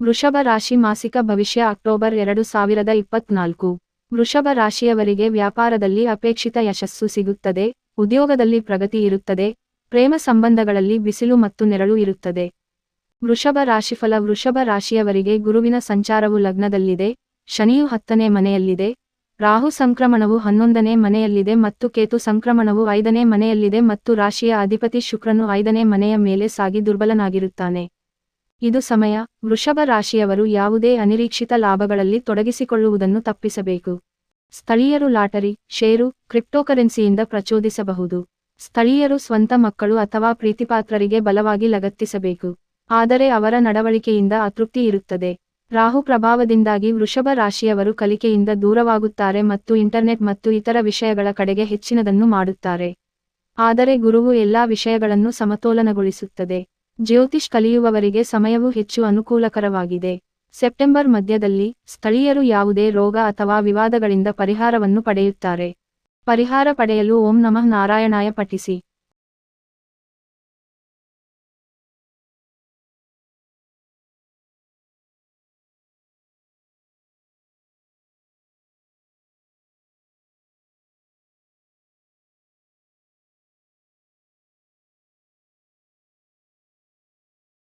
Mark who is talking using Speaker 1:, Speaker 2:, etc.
Speaker 1: ವೃಷಭ ರಾಶಿ ಮಾಸಿಕ ಭವಿಷ್ಯ ಅಕ್ಟೋಬರ್ ಎರಡು ಸಾವಿರದ ಇಪ್ಪತ್ನಾಲ್ಕು. ವೃಷಭ ರಾಶಿಯವರಿಗೆ ವ್ಯಾಪಾರದಲ್ಲಿ ಅಪೇಕ್ಷಿತ ಯಶಸ್ಸು ಸಿಗುತ್ತದೆ, ಉದ್ಯೋಗದಲ್ಲಿ ಪ್ರಗತಿ ಇರುತ್ತದೆ, ಪ್ರೇಮ ಸಂಬಂಧಗಳಲ್ಲಿ ಬಿಸಿಲು ಮತ್ತು ನೆರಳು ಇರುತ್ತದೆ. ವೃಷಭ ರಾಶಿಫಲ ವೃಷಭ ರಾಶಿಯವರಿಗೆ ಗುರುವಿನ ಸಂಚಾರವು ಲಗ್ನದಲ್ಲಿದೆ, ಶನಿಯು ಹತ್ತನೇ ಮನೆಯಲ್ಲಿದೆ, ರಾಹು ಸಂಕ್ರಮಣವು ಹನ್ನೊಂದನೇ ಮನೆಯಲ್ಲಿದೆ ಮತ್ತು ಕೇತು ಸಂಕ್ರಮಣವು ಐದನೇ ಮನೆಯಲ್ಲಿದೆ ಮತ್ತು ರಾಶಿಯ ಅಧಿಪತಿ ಶುಕ್ರನು ಐದನೇ ಮನೆಯ ಮೇಲೆ ಸಾಗಿ ದುರ್ಬಲನಾಗಿರುತ್ತಾನೆ. ಇದು ಸಮಯ, ವೃಷಭ ರಾಶಿಯವರು ಯಾವುದೇ ಅನಿರೀಕ್ಷಿತ ಲಾಭಗಳಲ್ಲಿ ತೊಡಗಿಸಿಕೊಳ್ಳುವುದನ್ನು ತಪ್ಪಿಸಬೇಕು. ಸ್ಥಳೀಯರು ಲಾಟರಿ, ಷೇರು, ಕ್ರಿಪ್ಟೋಕರೆನ್ಸಿಯಿಂದ ಪ್ರಚೋದಿಸಬಹುದು. ಸ್ಥಳೀಯರು ಸ್ವಂತ ಮಕ್ಕಳು ಅಥವಾ ಪ್ರೀತಿಪಾತ್ರರಿಗೆ ಬಲವಾಗಿ ಲಗತ್ತಿಸಬೇಕು. ಆದರೆ ಅವರ ನಡವಳಿಕೆಯಿಂದ ಅತೃಪ್ತಿ ಇರುತ್ತದೆ. ರಾಹು ಪ್ರಭಾವದಿಂದಾಗಿ ವೃಷಭ ರಾಶಿಯವರು ಕಲಿಕೆಯಿಂದ ದೂರವಾಗುತ್ತಾರೆ ಮತ್ತು ಇಂಟರ್ನೆಟ್ ಮತ್ತು ಇತರ ವಿಷಯಗಳ ಕಡೆಗೆ ಹೆಚ್ಚಿನದನ್ನು ಮಾಡುತ್ತಾರೆ. ಆದರೆ ಗುರುವು ಎಲ್ಲಾ ವಿಷಯಗಳನ್ನು ಸಮತೋಲನಗೊಳಿಸುತ್ತದೆ. ಜ್ಯೋತಿಷ್ ಕಲಿಯುವವರಿಗೆ ಸಮಯವು ಹೆಚ್ಚು ಅನುಕೂಲಕರವಾಗಿದೆ. ಸೆಪ್ಟೆಂಬರ್ ಮಧ್ಯದಲ್ಲಿ ಸ್ಥಳೀಯರು ಯಾವುದೇ ರೋಗ ಅಥವಾ ವಿವಾದಗಳಿಂದ ಪರಿಹಾರವನ್ನು ಪಡೆಯುತ್ತಾರೆ. ಪರಿಹಾರ ಪಡೆಯಲು ಓಂ ನಮಃ ನಾರಾಯಣಾಯ ಪಠಿಸಿ.